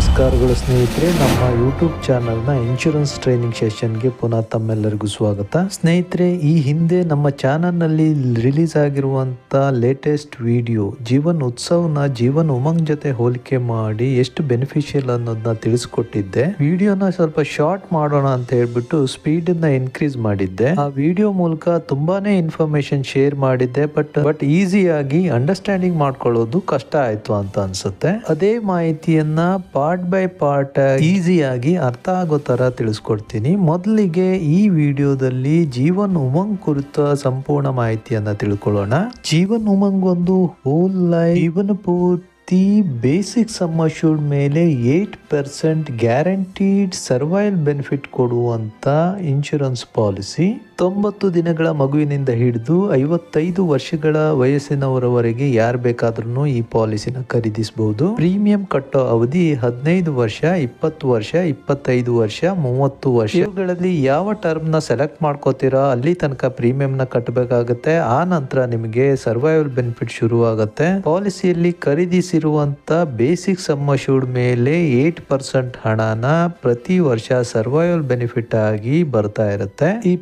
ನಮಸ್ಕಾರಗಳು ಸ್ನೇಹಿತರೆ, ನಮ್ಮ ಯೂಟ್ಯೂಬ್ ಚಾನಲ್ನ ಇನ್ಶೂರೆನ್ಸ್ ಟ್ರೈನಿಂಗ್ ಸೆಷನ್ಗೆ ಪುನಃ ತಮ್ಮೆಲ್ಲರಿಗೂ ಸ್ವಾಗತ. ಸ್ನೇಹಿತರೆ, ಈ ಹಿಂದೆ ನಮ್ಮ ಚಾನಲ್ನಲ್ಲಿ ರಿಲೀಸ್ ಆಗಿರುವಂತ ಲೇಟೆಸ್ಟ್ ವಿಡಿಯೋ ಜೀವನ್ ಉತ್ಸವ್ನ ಜೀವನ್ ಉಮಂಗ್ ಜೊತೆ ಹೋಲಿಕೆ ಮಾಡಿ ಎಷ್ಟು ಬೆನಿಫಿಷಿಯಲ್ ಅನ್ನೋದನ್ನ ತಿಳಿಸ್ಕೊಟ್ಟಿದ್ದೆ. ವಿಡಿಯೋನ ಸ್ವಲ್ಪ ಶಾರ್ಟ್ ಮಾಡೋಣ ಅಂತ ಹೇಳ್ಬಿಟ್ಟು ಸ್ಪೀಡ್ನ ಇನ್ಕ್ರೀಸ್ ಮಾಡಿದ್ದೆ. ಆ ವಿಡಿಯೋ ಮೂಲಕ ತುಂಬಾನೇ ಇನ್ಫಾರ್ಮೇಶನ್ ಶೇರ್ ಮಾಡಿದ್ದೆ ಬಟ್ ಬಟ್ ಈಸಿಯಾಗಿ ಅಂಡರ್ಸ್ಟ್ಯಾಂಡಿಂಗ್ ಮಾಡ್ಕೊಳ್ಳೋದು ಕಷ್ಟ ಆಯ್ತು ಅಂತ ಅನ್ಸುತ್ತೆ. ಅದೇ ಮಾಹಿತಿಯನ್ನ ಪಾರ್ಟ್ ಬೈ ಪಾರ್ಟ್ ಈಸಿಯಾಗಿ ಅರ್ಥ ಆಗೋ ಥರ ತಿಳಿಸ್ಕೊಡ್ತೀನಿ. ಮೊದಲಿಗೆ ಈ ವಿಡಿಯೋದಲ್ಲಿ ಜೀವನ್ ಉಮಂಗ್ ಕುರಿತ ಸಂಪೂರ್ಣ ಮಾಹಿತಿಯನ್ನು ತಿಳ್ಕೊಳ್ಳೋಣ. ಜೀವನ್ ಉಮಂಗ್ ಒಂದು ಹೋಲ್ ಲೈಫ್ ಜೀವನ ಪೂರ್ತಿ ಬೇಸಿಕ್ ಸಮ್ ಅಶ್ಯೂರ್ಡ್ ಮೇಲೆ eight percent guaranteed survival benefit ಕೊಡುವಂಥ ಇನ್ಶೂರೆನ್ಸ್ ಪಾಲಿಸಿ ತೊಂಬತ್ತು ದಿನಗಳ ಮಗುವಿನಿಂದ ಹಿಡಿದು ಐವತ್ತೈದು ವರ್ಷಗಳ ವಯಸ್ಸಿನವರವರೆಗೆ ಯಾರು ಬೇಕಾದ್ರೂ ಈ ಪಾಲಿಸಿನ ಖರೀದಿಸಬಹುದು ಪ್ರೀಮಿಯಂ ಕಟ್ಟೋ ಅವಧಿ ಹದಿನೈದು ವರ್ಷ, ಇಪ್ಪತ್ತು ವರ್ಷ, ಇಪ್ಪತ್ತೈದು ವರ್ಷ, ಮೂವತ್ತು ವರ್ಷ. ಇವುಗಳಲ್ಲಿ ಯಾವ ಟರ್ಮ್ನ ಸೆಲೆಕ್ಟ್ ಮಾಡ್ಕೋತೀರಾ? ಅಲ್ಲಿ ತನಕ ಪ್ರೀಮಿಯಂ ನ ಕಟ್ಟಬೇಕಾಗತ್ತೆ. ಆ ನಂತರ ನಿಮಗೆ ಸರ್ವೈವಲ್ ಬೆನಿಫಿಟ್ ಶುರು ಆಗುತ್ತೆ ಪಾಲಿಸಿಯಲ್ಲಿ ಖರೀದಿಸಿರುವಂತ ಬೇಸಿಕ್ ಸಮ್ ಶೂಡ್ ಮೇಲೆ ಏಟ್ ಪರ್ಸೆಂಟ್ ಹಣನ ಪ್ರತಿ ವರ್ಷ ಸರ್ವೈವಲ್ ಬೆನಿಫಿಟ್ ಆಗಿ ಬರ್ತಾ ಇರುತ್ತೆ. ಈ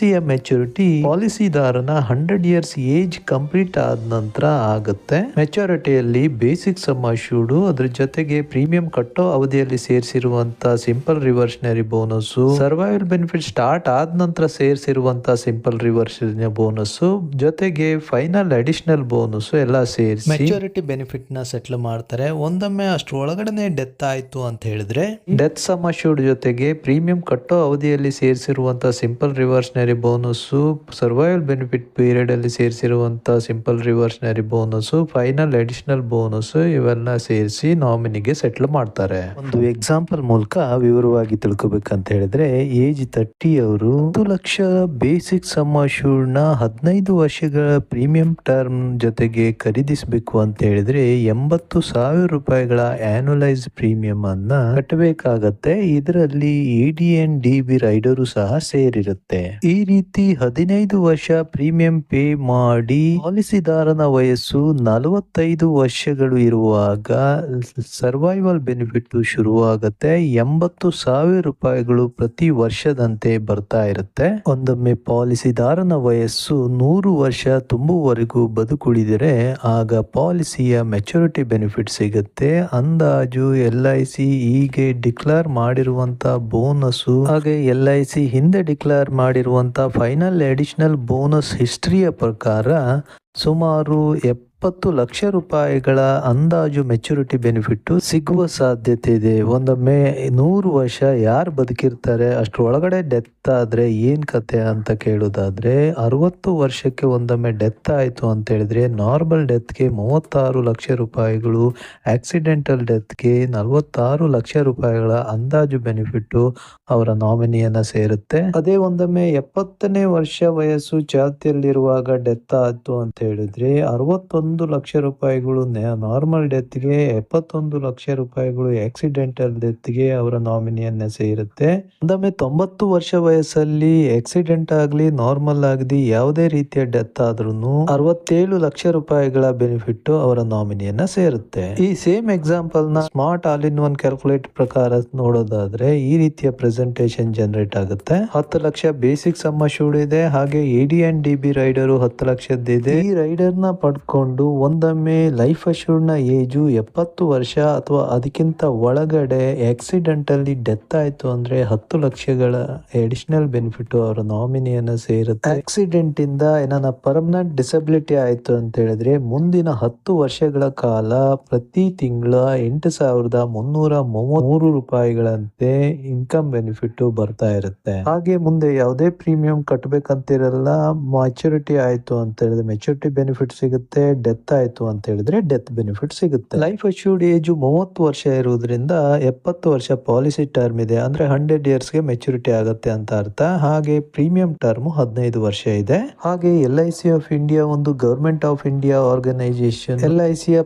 ಪಾಲಿಸಿಯ ಮೆಚುರಿಟಿ ಪಾಲಿಸಿದಾರನ ಹಂಡ್ರೆಡ್ ಇಯರ್ಸ್ ಏಜ್ ಕಂಪ್ಲೀಟ್ ಆದ ನಂತರ ಆಗುತ್ತೆ. ಮೆಚುರಿಟಿಯಲ್ಲಿ ಬೇಸಿಕ್ ಸಮ್ ಅಶ್ಯೂರ್ಡ್ ಅದ್ರ ಜೊತೆಗೆ ಪ್ರೀಮಿಯಂ ಕಟ್ಟೋ ಅವಧಿಯಲ್ಲಿ ಸೇರಿಸಿರುವಂತ simple reversionary bonus survival benefit start ಆದ ನಂತರ ಸೇರಿಸಿರುವಂತ ಸಿಂಪಲ್ ರಿವರ್ಷನರಿ ಬೋನಸ್ ಜೊತೆಗೆ ಫೈನಲ್ ಅಡಿಷನಲ್ ಬೋನಸ್ ಎಲ್ಲ ಸೇರಿಸಿ. ಮೆಚುರಿಟಿ ಬೆನಿಫಿಟ್ನ ಸೆಟ್ಲ್ ಮಾಡ್ತಾರೆ. ಒಂದೊಮ್ಮೆ ಅಷ್ಟು ಒಳಗಡೆ ಡೆತ್ ಆಯ್ತು ಅಂತ ಹೇಳಿದ್ರೆ ಡೆತ್ ಸಮ್ ಅಶ್ಯೂರ್ಡ್ ಜೊತೆಗೆ ಪ್ರೀಮಿಯಂ ಕಟ್ಟೋ ಅವಧಿಯಲ್ಲಿ ಸೇರಿಸಿರುವಂತ simple reversionary bonus survival benefit ಪೀರಿಯಡಲ್ಲಿ ಸೇರಿಸಿರುವಂಥ simple reversionary bonus final additional bonus ಇವೆಲ್ಲ ಸೇರಿಸಿ ನಾಮಿನಿಗೆ ಸೆಟ್ಲ್ ಮಾಡ್ತಾರೆ. ಒಂದು ಎಕ್ಸಾಂಪಲ್ ಮೂಲಕ ವಿವರವಾಗಿ ತಿಳ್ಕೊಬೇಕಂತ ಹೇಳಿದ್ರೆ ಏಜ್ ತರ್ಟಿ ಅವರು ಹತ್ತು ಲಕ್ಷ ಬೇಸಿಕ್ ಸಮ್ ಅಶ್ಯೂರ್ಡ್ನ ಹದಿನೈದು ವರ್ಷಗಳ ಪ್ರೀಮಿಯಂ ಟರ್ಮ್ ಜೊತೆಗೆ ಖರೀದಿಸಬೇಕು ಅಂತ ಹೇಳಿದ್ರೆ, ಎಂಬತ್ತು ಸಾವಿರ ರೂಪಾಯಿಗಳ ಆನ್ಯುಲೈಸ್ ಪ್ರೀಮಿಯಂ ಅನ್ನ ಕಟ್ಟಬೇಕಾಗತ್ತೆ. ಇದರಲ್ಲಿ E N D B rider ಸಹ ಸೇರಿರುತ್ತೆ. ಈ ರೀತಿ ಹದಿನೈದು ವರ್ಷ ಪ್ರೀಮಿಯಂ ಪೇ ಮಾಡಿ ಪಾಲಿಸಿದಾರನ ವಯಸ್ಸು ನಲವತ್ತೈದು ವರ್ಷಗಳು ಇರುವಾಗ ಸರ್ವೈವಲ್ ಬೆನಿಫಿಟ್ ಶುರುವಾಗುತ್ತೆ. ಎಂಬತ್ತು ಸಾವಿರ ರೂಪಾಯಿಗಳು ಪ್ರತಿ ವರ್ಷದಂತೆ ಬರ್ತಾ ಇರುತ್ತೆ. ಒಂದೊಮ್ಮೆ ಪಾಲಿಸಿದಾರನ ವಯಸ್ಸು ನೂರು ವರ್ಷ ತುಂಬುವರೆಗೂ ಬದುಕುಳಿದರೆ ಆಗ ಪಾಲಿಸಿಯ ಮೆಚುರಿಟಿ ಬೆನಿಫಿಟ್ ಸಿಗುತ್ತೆ. ಅಂದಾಜು ಎಲ್ ಐ ಸಿ ಹೀಗೆ ಡಿಕ್ಲೇರ್ ಮಾಡಿರುವಂತ ಬೋನಸ್ ಹಾಗೆ ಎಲ್ ಐ ಸಿ ಹಿಂದೆ ಡಿಕ್ಲೇರ್ ಮಾಡಿರುವಂತ ಫೈನಲ್ ಅಡಿಷನಲ್ ಬೋನಸ್ ಹಿಸ್ಟ್ರಿಯ ಪ್ರಕಾರ ಸುಮಾರು ಎಪ್ಪತ್ತು ಲಕ್ಷ ರೂಪಾಯಿಗಳ ಅಂದಾಜು ಮೆಚುರಿಟಿ ಬೆನಿಫಿಟ್ಟು ಸಿಗುವ ಸಾಧ್ಯತೆ ಇದೆ. ಒಂದೊಮ್ಮೆ ನೂರು ವರ್ಷ ಯಾರು ಬದುಕಿರ್ತಾರೆ ಅಷ್ಟು ಒಳಗಡೆ ಡೆತ್ ಆದ್ರೆ ಏನ್ ಕತೆ ಅಂತ ಕೇಳೋದಾದ್ರೆ, ಅರವತ್ತು ವರ್ಷಕ್ಕೆ ಒಂದೊಮ್ಮೆ ಡೆತ್ ಆಯ್ತು ಅಂತ ಹೇಳಿದ್ರೆ ನಾರ್ಮಲ್ ಡೆತ್ಗೆ ಮೂವತ್ತಾರು ಲಕ್ಷ ರೂಪಾಯಿಗಳು ಆಕ್ಸಿಡೆಂಟಲ್ ಡೆತ್ಗೆ ನಲವತ್ತಾರು ಲಕ್ಷ ರೂಪಾಯಿಗಳ ಅಂದಾಜು ಬೆನಿಫಿಟ್ಟು ಅವರ ನಾಮಿನಿಯನ್ನ ಸೇರುತ್ತೆ. ಅದೇ ಒಂದೊಮ್ಮೆ ಎಪ್ಪತ್ತನೇ ವರ್ಷ ವಯಸ್ಸು ಜಾತಿಯಲ್ಲಿರುವಾಗ ಡೆತ್ ಆಯ್ತು ಅಂತ ಹೇಳಿದ್ರೆ, ಅರವತ್ತೊಂದು ಲಕ್ಷ ರೂಪಾಯಿಗಳು ನಾರ್ಮಲ್ ಡೆತ್ಗೆ ಎಪ್ಪತ್ತೊಂದು ಲಕ್ಷ ರೂಪಾಯಿಗಳು ಆಕ್ಸಿಡೆಂಟಲ್ ಡೆತ್ಗೆ ಅವರ ನಾಮಿನಿಯನ್ನ ಸೇರುತ್ತೆ. ಒಂದೊಮ್ಮೆ ತೊಂಬತ್ತು ವರ್ಷ ವಯಸ್ಸಲ್ಲಿ ಆಕ್ಸಿಡೆಂಟ್ ಆಗ್ಲಿ ನಾರ್ಮಲ್ ಆಗಲಿ ಯಾವುದೇ ರೀತಿಯ ಡೆತ್ ಆದ್ರೂ ಅರವತ್ತೇಳು ಲಕ್ಷ ರೂಪಾಯಿಗಳ ಬೆನಿಫಿಟ್ ಅವರ ನಾಮಿನಿಯನ್ನ ಸೇರುತ್ತೆ. ಈ same ಎಕ್ಸಾಂಪಲ್ನ smart all in one calculate ಪ್ರಕಾರ ನೋಡೋದಾದ್ರೆ ಈ ರೀತಿಯ ಪ್ರೆಸೆಂಟೇಶನ್ ಜನರೇಟ್ ಆಗುತ್ತೆ. ಹತ್ತು ಲಕ್ಷ ಬೇಸಿಕ್ ಸಮ್ ಶೂಡ್ ಇದೆ, ಹಾಗೆ ಎಡಿ ಅಂಡ್ ಡಿ ಬಿ ರೈಡರ್ ಹತ್ತು ಲಕ್ಷದ್ದಿದೆ ಈ ರೈಡರ್ನ ಪಡ್ಕೊಂಡು ಒಂದೊಮ್ಮೆ ಲೈಫ್ ಅಶ್ಯೂರ್ಡ್ನ ಏಜು ಎಪ್ಪತ್ತು ವರ್ಷ ಅಥವಾ ಅದಕ್ಕಿಂತ ಒಳಗಡೆ ಆಕ್ಸಿಡೆಂಟಲ್ಲಿ ಡೆತ್ ಆಯಿತು ಅಂದರೆ ಹತ್ತು ಲಕ್ಷಗಳ ಅಡಿಷನಲ್ ಬೆನಿಫಿಟ್ ಅವರ ನಾಮಿನಿಯನ್ನು ಸೇರುತ್ತೆ. ಆಕ್ಸಿಡೆಂಟ್ ಇಂದ ಏನಾನ ಪರ್ಮನೆಂಟ್ ಡಿಸಬಿಲಿಟಿ ಆಯಿತು ಅಂತ ಹೇಳಿದ್ರೆ ಮುಂದಿನ ಹತ್ತು ವರ್ಷಗಳ ಕಾಲ ಪ್ರತಿ ತಿಂಗಳ ಎಂಟು ಸಾವಿರದ ಮುನ್ನೂರ ಮೂವತ್ತ್ಮೂರು ರೂಪಾಯಿಗಳಂತೆ ಇನ್ಕಮ್ ಬೆನಿಫಿಟ್ ಬರ್ತಾ ಇರುತ್ತೆ. ಹಾಗೆ ಮುಂದೆ ಯಾವುದೇ ಪ್ರೀಮಿಯಂ ಕಟ್ಟಬೇಕಂತಿರಲ್ಲ ಮೆಚುರಿಟಿ ಆಯ್ತು ಅಂತ ಹೇಳಿದ್ರೆ ಮೆಚುರಿಟಿ ಬೆನಿಫಿಟ್ ಸಿಗುತ್ತೆ ಡೆತ್ ಆಯ್ತು ಅಂತ ಹೇಳಿದ್ರೆ ಡೆತ್ ಬೆನಿಫಿಟ್ ಸಿಗುತ್ತೆ. ಲೈಫ್ ಅಶ್ಯೂರ್ಡ್ ಏಜ್ ಮೂವತ್ತು ವರ್ಷ ಇರುವುದರಿಂದ ಎಪ್ಪತ್ತು ವರ್ಷ ಪಾಲಿಸಿ ಟರ್ಮ್ ಇದೆ. ಅಂದ್ರೆ ಹಂಡ್ರೆಡ್ ಇಯರ್ಸ್ಗೆ ಮೆಚುರಿಟಿ ಆಗುತ್ತೆ ಅಂತ ಅರ್ಥ. ಹಾಗೆ ಪ್ರೀಮಿಯಂ ಟರ್ಮ್ ಹದಿನೈದು ವರ್ಷ ಇದೆ. ಹಾಗೆ L I C of India ಒಂದು government of India organisation L I ಸಿಯ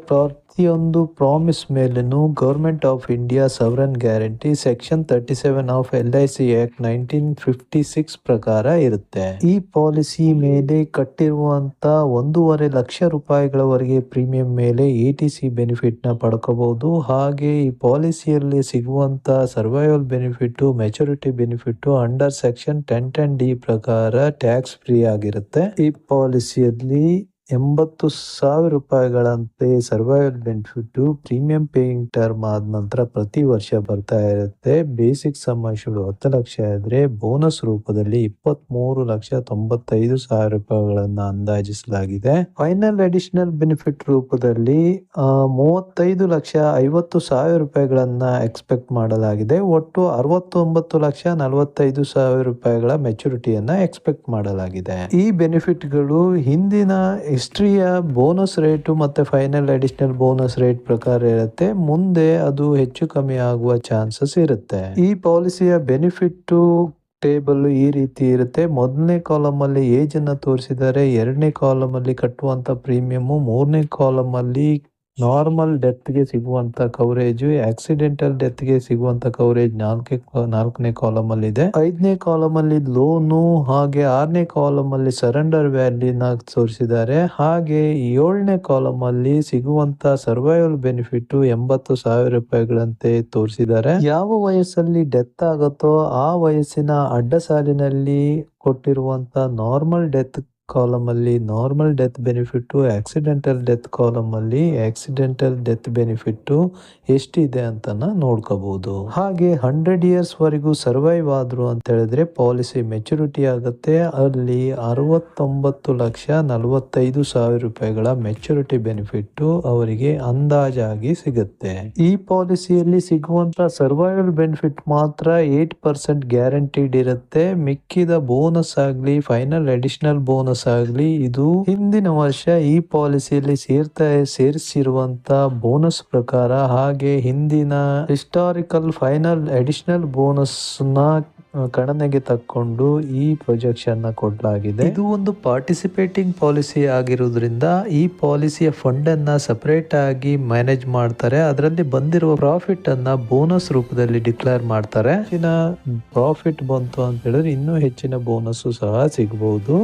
ಪ್ರತಿಯೊಂದು ಪ್ರಾಮಿಸ್ ಮೇಲೂ government of India sovereign guarantee section thirty seven of L I C act nineteen fifty six ಪ್ರಕಾರ ಇರುತ್ತೆ. ಈ ಪಾಲಿಸಿ ಮೇಲೆ ಕಟ್ಟಿರುವಂತ ಒಂದೂವರೆ ಲಕ್ಷ ರೂಪಾಯಿಗಳವರೆಗೆ ಪ್ರೀಮಿಯಂ ಮೇಲೆ ಎ ಟಿ ಸಿ ಬೆನಿಫಿಟ್ನ ಪಡ್ಕೋಬಹುದು. ಹಾಗೆ ಈ ಪಾಲಿಸಿಯಲ್ಲಿ ಸಿಗುವಂತ survival benefit maturity benefit under section ten ten D ಪ್ರಕಾರ ಟ್ಯಾಕ್ಸ್ ಫ್ರೀ ಆಗಿರುತ್ತೆ. ಈ ಪಾಲಿಸಿಯಲ್ಲಿ ಎಂಬತ್ತು ಸಾವಿರ ರೂಪಾಯಿಗಳಂತೆ survival benefit premium paying term ಆದ ನಂತರ ಪ್ರತಿ ವರ್ಷ ಬರ್ತಾ ಇರುತ್ತೆ. ಬೇಸಿಕ್ ಸಮ್ ಅಶ್ಯೂರ್ಡ್ ಹತ್ತು ಲಕ್ಷ ಇದ್ರೆ ಬೋನಸ್ ರೂಪದಲ್ಲಿ ಇಪ್ಪತ್ತ್ ಮೂರು ಲಕ್ಷ ತೊಂಬತ್ತೈದು ಸಾವಿರ ರೂಪಾಯಿಗಳನ್ನ ಅಂದಾಜಿಸಲಾಗಿದೆ. ಫೈನಲ್ ಅಡಿಷನಲ್ ಬೆನಿಫಿಟ್ ರೂಪದಲ್ಲಿ ಮೂವತ್ತೈದು ಲಕ್ಷ ಐವತ್ತು ಸಾವಿರ ರೂಪಾಯಿಗಳನ್ನ ಎಕ್ಸ್ಪೆಕ್ಟ್ ಮಾಡಲಾಗಿದೆ. ಒಟ್ಟು ಅರವತ್ತೊಂಬತ್ತು ಲಕ್ಷ ನಲವತ್ತೈದು ಸಾವಿರ ರೂಪಾಯಿಗಳ ಮೆಚುರಿಟಿಯನ್ನ ಎಕ್ಸ್ಪೆಕ್ಟ್ ಮಾಡಲಾಗಿದೆ. ಈ ಬೆನಿಫಿಟ್ಗಳು ಹಿಂದಿನ ಹಿಸ್ಟ್ರಿಯ ಬೋನಸ್ ರೇಟು ಮತ್ತು ಫೈನಲ್ ಅಡಿಷನಲ್ ಬೋನಸ್ ರೇಟ್ ಪ್ರಕಾರ ಇರುತ್ತೆ. ಮುಂದೆ ಅದು ಹೆಚ್ಚು ಕಮ್ಮಿ ಆಗುವ ಚಾನ್ಸಸ್ ಇರುತ್ತೆ. ಈ ಪಾಲಿಸಿಯ ಬೆನಿಫಿಟ್ಟು ಟೇಬಲ್ ಈ ರೀತಿ ಇರುತ್ತೆ. ಮೊದಲನೇ ಕಾಲಮ್ ಅಲ್ಲಿ ಏಜ್ ಅನ್ನ ತೋರಿಸಿದರೆ ಎರಡನೇ ಕಾಲಮ್ ಅಲ್ಲಿ ಕಟ್ಟುವಂತ ಪ್ರೀಮಿಯಂ ಮೂರನೇ ಕಾಲಮ್ ಅಲ್ಲಿ ನಾರ್ಮಲ್ ಡೆತ್ಗೆ ಸಿಗುವಂತ ಕವರೇಜ್ ಆಕ್ಸಿಡೆಂಟಲ್ ಡೆತ್ಗೆ ಸಿಗುವಂತ ಕವರೇಜ್ ನಾಲ್ಕೇ ನಾಲ್ಕನೇ ಕಾಲಮ್ ಅಲ್ಲಿ ಇದೆ. ಐದನೇ ಕಾಲಮ್ ಅಲ್ಲಿ ಲೋನು, ಹಾಗೆ ಆರನೇ ಕಾಲಮ್ ಅಲ್ಲಿ ಸರೆಂಡರ್ ವ್ಯಾಲ್ಯೂನ ತೋರಿಸಿದ್ದಾರೆ. ಹಾಗೆ ಏಳನೇ ಕಾಲಮ್ ಅಲ್ಲಿ ಸಿಗುವಂತ ಸರ್ವೈವಲ್ ಬೆನಿಫಿಟ್ ಎಂಬತ್ತು ಸಾವಿರ ರೂಪಾಯಿಗಳಂತೆ ತೋರಿಸಿದ್ದಾರೆ. ಯಾವ ವಯಸ್ಸಲ್ಲಿ ಡೆತ್ ಆಗುತ್ತೋ ಆ ವಯಸ್ಸಿನ ಅಡ್ಡ ಸಾಲಿನಲ್ಲಿ ಕೊಟ್ಟಿರುವಂತ ನಾರ್ಮಲ್ ಡೆತ್ ಕಾಲಮ್ ಅಲ್ಲಿ normal death benefit accidental death column ಅಲ್ಲಿ ಆಕ್ಸಿಡೆಂಟಲ್ ಡೆತ್ ಬೆನಿಫಿಟ್ಟು ಎಷ್ಟಿದೆ ಅಂತ ನೋಡ್ಕೋಬಹುದು ಹಾಗೆ ಹಂಡ್ರೆಡ್ ಇಯರ್ಸ್ ವರೆಗೂ ಸರ್ವೈವ್ ಆದ್ರು ಅಂತ ಹೇಳಿದ್ರೆ ಪಾಲಿಸಿ ಮೆಚುರಿಟಿ ಆಗುತ್ತೆ. ಅಲ್ಲಿ ಅರವತ್ತೊಂಬತ್ತು ಲಕ್ಷ ನಲವತ್ತೈದು ಸಾವಿರ ರೂಪಾಯಿಗಳ ಮೆಚುರಿಟಿ ಬೆನಿಫಿಟ್ಟು ಅವರಿಗೆ ಅಂದಾಜಾಗಿ ಸಿಗುತ್ತೆ. ಈ ಪಾಲಿಸಿಯಲ್ಲಿ ಸಿಗುವಂತ ಸರ್ವೈವಲ್ ಬೆನಿಫಿಟ್ ಮಾತ್ರ ಏಟ್ ಪರ್ಸೆಂಟ್ ಗ್ಯಾರಂಟಿಡ್ ಇರುತ್ತೆ. ಮಿಕ್ಕಿದ ಬೋನಸ್ ಆಗಲಿ ಫೈನಲ್ ಅಡಿಷನಲ್ ಬೋನಸ್ ಆಗ್ಲಿ, ಇದು ಹಿಂದಿನ ವರ್ಷ ಈ ಪಾಲಿಸಿಯಲ್ಲಿ ಸೇರ್ತಾ, ಸೇರಿಸಿರುವಂತ ಬೋನಸ್ ಪ್ರಕಾರ ಹಾಗೆ ಹಿಂದಿನ ಹಿಸ್ಟಾರಿಕಲ್ ಫೈನಲ್ ಅಡಿಷನಲ್ ಬೋನಸ್ನ ಗಣನೆಗೆ ತಕ್ಕೊಂಡು ಈ ಪ್ರೊಜೆಕ್ಷನ್ನ ಕೊಡಲಾಗಿದೆ. ಇದು ಒಂದು ಪಾರ್ಟಿಸಿಪೇಟಿಂಗ್ ಪಾಲಿಸಿ ಆಗಿರುವುದರಿಂದ ಈ ಪಾಲಿಸಿಯ ಫಂಡ್ ಅನ್ನ ಸಪರೇಟ್ ಆಗಿ ಮ್ಯಾನೇಜ್ ಮಾಡ್ತಾರೆ. ಅದರಲ್ಲಿ ಬಂದಿರುವ ಪ್ರಾಫಿಟ್ ಅನ್ನ ಬೋನಸ್ ರೂಪದಲ್ಲಿ ಡಿಕ್ಲೇರ್ ಮಾಡ್ತಾರೆ. ಹೆಚ್ಚಿನ ಪ್ರಾಫಿಟ್ ಬಂತು ಅಂತ ಹೇಳಿದ್ರೆ ಇನ್ನೂ ಹೆಚ್ಚಿನ ಬೋನಸ್ ಸಹ ಸಿಗಬಹುದು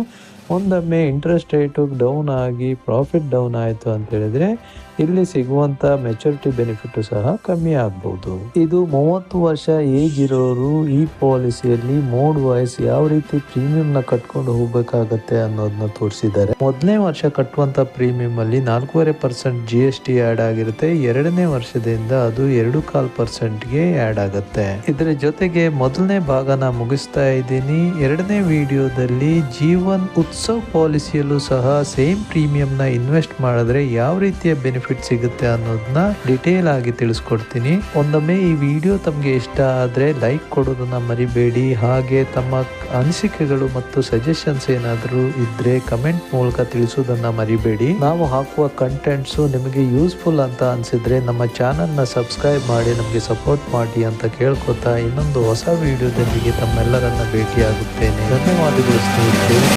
ಒಂದೊಮ್ಮೆ ಇಂಟ್ರೆಸ್ಟ್ ರೇಟು ಡೌನ್ ಆಗಿ ಪ್ರಾಫಿಟ್ ಡೌನ್ ಆಯಿತು ಅಂತ ಹೇಳಿದ್ರೆ ಇಲ್ಲಿ ಸಿಗುವಂತ ಮೆಚುರಿಟಿ ಬೆನಿಫಿಟ್ ಸಹ ಕಮ್ಮಿ ಆಗಬಹುದು ಇದು ಮೂವತ್ತು ವರ್ಷ ಏಜ್ ಇರೋರು ಈ ಪಾಲಿಸಿಯಲ್ಲಿ ಮೋಡ್ ವಾಯ್ಸ್ ಯಾವ ರೀತಿ ಪ್ರೀಮಿಯಂ ನ ಕಟ್ಕೊಂಡು ಹೋಗ್ಬೇಕಾಗತ್ತೆ ಅನ್ನೋದನ್ನ ತೋರಿಸಿದ್ದಾರೆ. ಮೊದಲನೇ ವರ್ಷ ಕಟ್ಟುವಂತ ಪ್ರೀಮಿಯಂ ಅಲ್ಲಿ ನಾಲ್ಕೂವರೆ percent G S T add ಆಗಿರುತ್ತೆ. ಎರಡನೇ ವರ್ಷದಿಂದ ಅದು ಎರಡು ಕಾಲ್ ಪರ್ಸೆಂಟ್ಗೆ ಆಡ್ ಆಗುತ್ತೆ. ಇದರ ಜೊತೆಗೆ ಮೊದಲನೇ ಭಾಗನ ಮುಗಿಸ್ತಾ ಇದ್ದೀನಿ. ಎರಡನೇ ವಿಡಿಯೋದಲ್ಲಿ ಜೀವನ್ ಉತ್ಸವ್ ಪಾಲಿಸಿಯಲ್ಲೂ ಸಹ ಸೇಮ್ ಪ್ರೀಮಿಯಂ ನ ಇನ್ವೆಸ್ಟ್ ಮಾಡಿದ್ರೆ ಯಾವ ರೀತಿಯ ಬೆನಿಫಿಟ್ ಸಿಗುತ್ತೆ ಅನ್ನೋದನ್ನ ಡಿಟೇಲ್ ಆಗಿ ತಿಳಿಸ್ಕೊಡ್ತೀನಿ. ಒಂದೊಮ್ಮೆ ಈ ವಿಡಿಯೋ ತಮಗೆ ಇಷ್ಟ ಆದ್ರೆ ಲೈಕ್ ಕೊಡೋದನ್ನ ಮರಿಬೇಡಿ. ಹಾಗೆ ತಮ್ಮ ಅನಿಸಿಕೆಗಳು ಮತ್ತು ಸಜೆಷನ್ಸ್ ಏನಾದರೂ ಇದ್ರೆ ಕಮೆಂಟ್ ಮೂಲಕ ತಿಳಿಸೋದನ್ನ ಮರಿಬೇಡಿ. ನಾವು ಹಾಕುವ ಕಂಟೆಂಟ್ಸ್ ನಿಮಗೆ ಯೂಸ್ಫುಲ್ ಅಂತ ಅನ್ಸಿದ್ರೆ ನಮ್ಮ ಚಾನಲ್ನ ಸಬ್ಸ್ಕ್ರೈಬ್ ಮಾಡಿ, ನಮಗೆ ಸಪೋರ್ಟ್ ಮಾಡಿ ಅಂತ ಕೇಳ್ಕೊತಾ ಇನ್ನೊಂದು ಹೊಸ ವಿಡಿಯೋದೊಂದಿಗೆ ತಮ್ಮೆಲ್ಲರನ್ನ ಭೇಟಿಯಾಗುತ್ತೇನೆ. ಧನ್ಯವಾದಗಳು